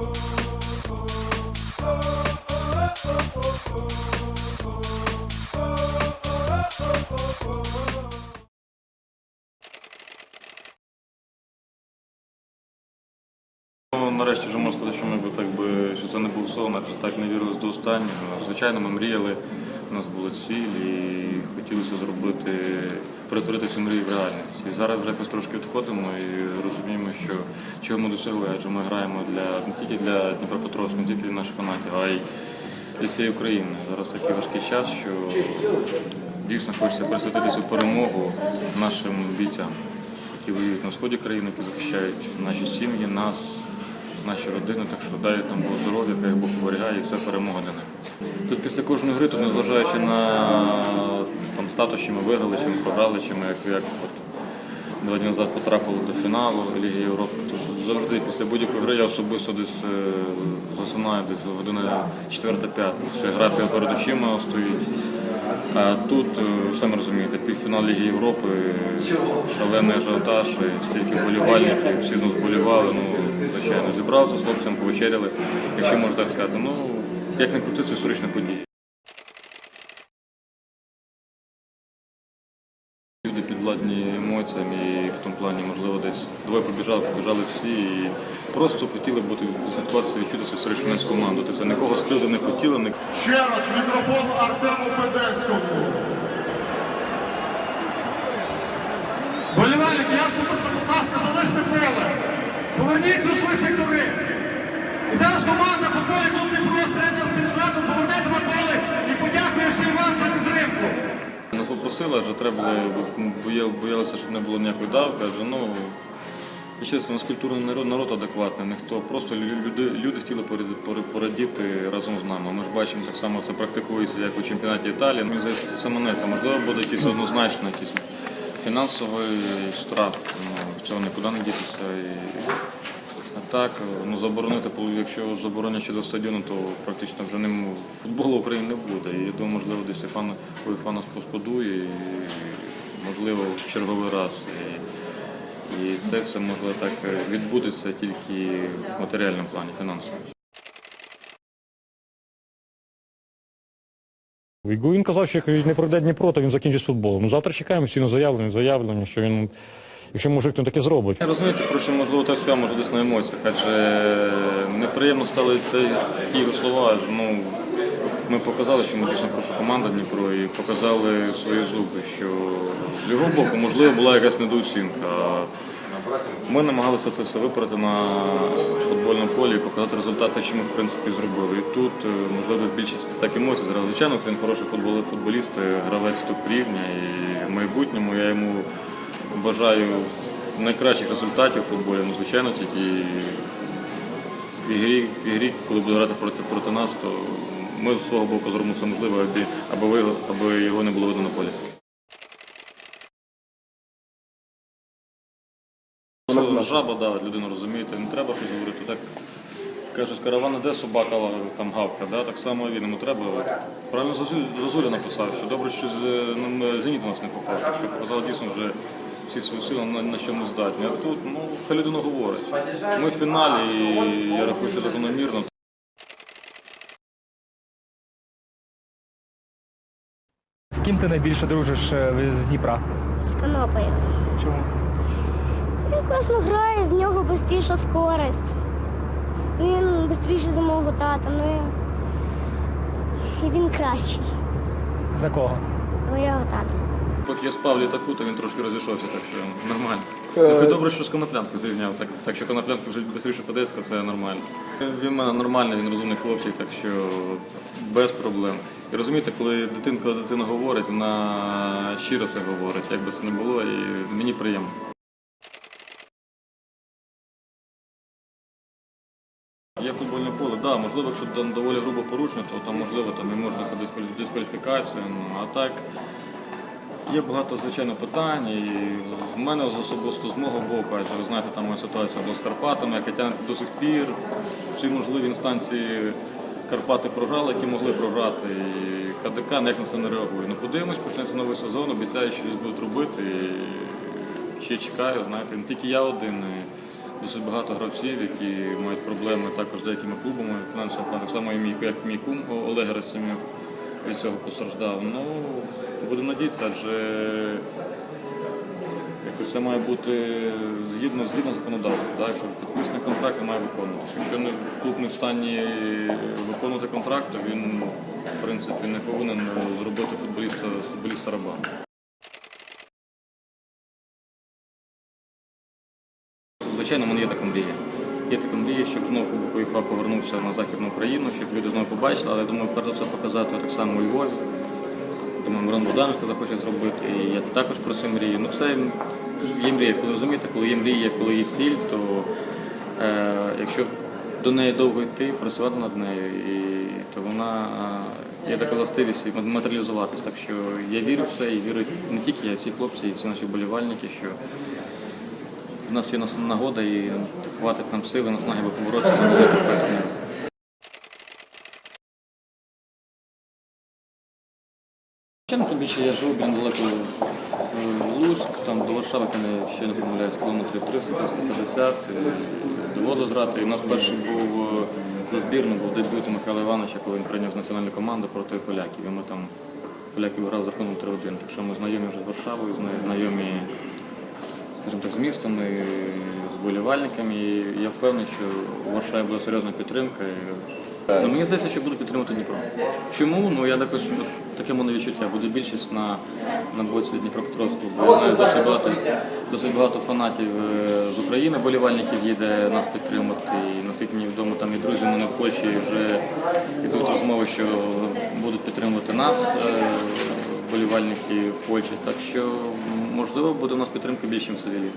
Ну, нарешті вже можна сказати, що ми так би що це не був сон, адже так не вірилось до останнього. Звичайно, ми мріяли, у нас були цілі, і хотілося зробити, перетворити цю мрію в реальність. І зараз вже якось трошки відходимо і розуміємо, що чого ми досягли, адже ми граємо для не тільки для Дніпропетровська, не тільки для наших фанатів, а й для всієї України. Зараз такий важкий час, що дійсно хочеться присвятити цю перемогу нашим бійцям, які воюють на сході країни, які захищають наші сім'ї, нас, наші родини. Так що дай там Бог здоров'я, хай Бог оберігає і все перемога для них. Тут після кожної гри, тут незважаючи на там, статус, чи ми виграли, чи ми програли, чи ми як, як от, два дні назад потрапили до фіналу Ліги Європи. Тут завжди після будь-якої гри я особисто десь е, засинаю десь година 4-5. Ще гра перед очима стоїть. Тут, е, самі розумієте, півфінал Ліги Європи, шалений ажіотаж, стільки вболівальників, всі з нас. Ну, звичайно, зібрався з хлопцем, повечеряли. Якщо можна так сказати, ну як не крути, це історична подія. Люди підвладні емоціям і в тому плані, можливо, десь двоє побіжали, побіжали всі і просто хотіли бути в ситуації відчутися історичну команду. Це нікого скрити не хотіли, ні- Ще раз мікрофон Артему Федецькому. Болівальник, я вас попрошу, будь ласка, залиште поле. Поверніться у свої сектори. І зараз команда футболі клуб Дніпро з тренерським складом повернеться на поле і подякує всім вам за підтримку. Нас попросили, адже треба було, боялися, щоб не було ніякої давки, адже ну. і у нас культурний народ, народ адекватний, ніхто просто люди, люди хотіли порадіти разом з нами. Ми ж бачимо, так само це практикується як у чемпіонаті Італії. Мені здається, це. Можливо, буде якийсь однозначно якийсь фінансовий штраф. Ну, цього нікуди не дітися. Так, ну заборонити, якщо заборонять щодо стадіону, то практично вже ним футболу в Україні не буде. І я думаю, можливо, десь ФАН, УЄФА нас пошкодує, і, можливо, в черговий раз. І, і це все можливо так відбудеться тільки в матеріальному плані, фінансово. Він казав, що як не пройде Дніпро, то він закінчить футболом. Ну завтра чекаємо всі на заявлення, заявлення, що він, якщо мужик, то таке зробить. Розумієте, про що можливо так сказав, може десь на емоціях, адже неприємно стали ті, його слова. Ну, ми показали, що ми дійсно хороша команда Дніпро і показали свої зуби, що з його боку, можливо, була якась недооцінка. Ми намагалися це все виправити на футбольному полі і показати результати, що ми в принципі зробили. І тут, е, можливо, більшість так емоцій. Зараз, звичайно, він хороший футбол- футболіст, е, гравець топ рівня. І в майбутньому я йому бажаю найкращих результатів у футболі. Ну, звичайно, тільки в ігрі, в ігрі, коли буде грати проти, проти нас, то ми з свого боку зробимо все можливе, аби, аби, ви- аби його не було видно на полі. Жаба давить, людина розумієте, не треба щось говорити. Так кажуть, караван іде, собака там гавка, да? так само він йому треба. Правильно Зазу- Зазуля написав, що добре, що з- нам Зеніт у нас не попав, що показав дійсно вже всі свої сили, на, на що ми здатні. А тут, ну, хай людина говорить. Ми в фіналі, і я рахую, що закономірно. З ким ти найбільше дружиш е, з Дніпра? з Конопою. Чому? Він класно грає, в нього швидша скорость. Він швидше за мого тата, ну і і він кращий За кого? за моєго тата. Поки я спав літаку, то він трошки розійшовся, так що нормально. Ну, добре, що з коноплянку зрівняв, так, так що коноплянка вже бистріше Подеска, це нормально. Він мене нормальний, він розумний хлопчик, так що без проблем. І розумієте, коли дитинка дитина говорить, вона щиро це говорить, як би це не було, і мені приємно. Є футбольне поле, так, да, можливо, якщо там доволі грубо порушено, то там можливо там і можна дискваліфі- дискваліфікація. Ну, а так є багато звичайно питань. І в мене з особисто з мого боку, адже ви знаєте, там моя ситуація була з Карпатами, яка тягнеться до сих пір. Всі можливі інстанції Карпати програли, які могли програти. І КДК ніяк на це не реагує. Ну подивимось, почнеться новий сезон, обіцяю, що щось будуть робити. І ще чекаю, знаєте, не тільки я один. Досить багато гравців, які мають проблеми також з деякими клубами фінансового плану. Так само і мій, як мій кум Олег Герасимюк від цього постраждав. Ну, будемо надіятися, адже якось це має бути згідно, згідно законодавства. Так? Якщо підписаний контракт, має виконуватися. Якщо не, клуб не в стані виконувати контракт, то він в принципі не повинен зробити футболіста, футболіста раба. Звичайно, мене є така мрія. Є така мрія, щоб знову УЄФА повернувся на Західну Україну, щоб люди знову побачили, але я думаю, перш за все показати так само у Львові. Думаю, Мирон Богданович це захоче зробити, і я також про це мрію. Ну це є мрія, коли розумієте, коли є мрія, коли є ціль, то е, якщо до неї довго йти, працювати над нею, і, то вона е, є така властивість і матеріалізуватись. Так що я вірю в це і вірю не тільки я, всі хлопці, і всі наші болівальники, що в нас є нагода і хватить нам сили, наснаги, поборотися за великий фету. Чим більше я живу біля далеко е, Луцьк, там до Варшави, я ще не помиляюсь, кілометрів 300-350, е, до Водозрати. І у нас перший був е, за збірну, був дебют у Михайла Івановича, коли він прийняв з національної команди проти поляків. І ми там поляків грали за рахунок 3-1. Так що ми знайомі вже з Варшавою, знайомі скажімо так, з містом і з болівальниками. І я впевнений, що у Варшаві буде серйозна підтримка. І... Та мені здається, що буду підтримувати Дніпро. Чому? Ну я також таке мене відчуття. Буде більшість на, на боці Дніпропетровського. Бо я знаю досить багато, досить багато фанатів е, з України, болівальників їде нас підтримати. І наскільки мені відомо, там і друзі мене в Польщі вже йдуть розмови, що будуть підтримувати нас, е, болівальники в Польщі. Так що можливо буде у нас підтримка більше, ніж в Севілі.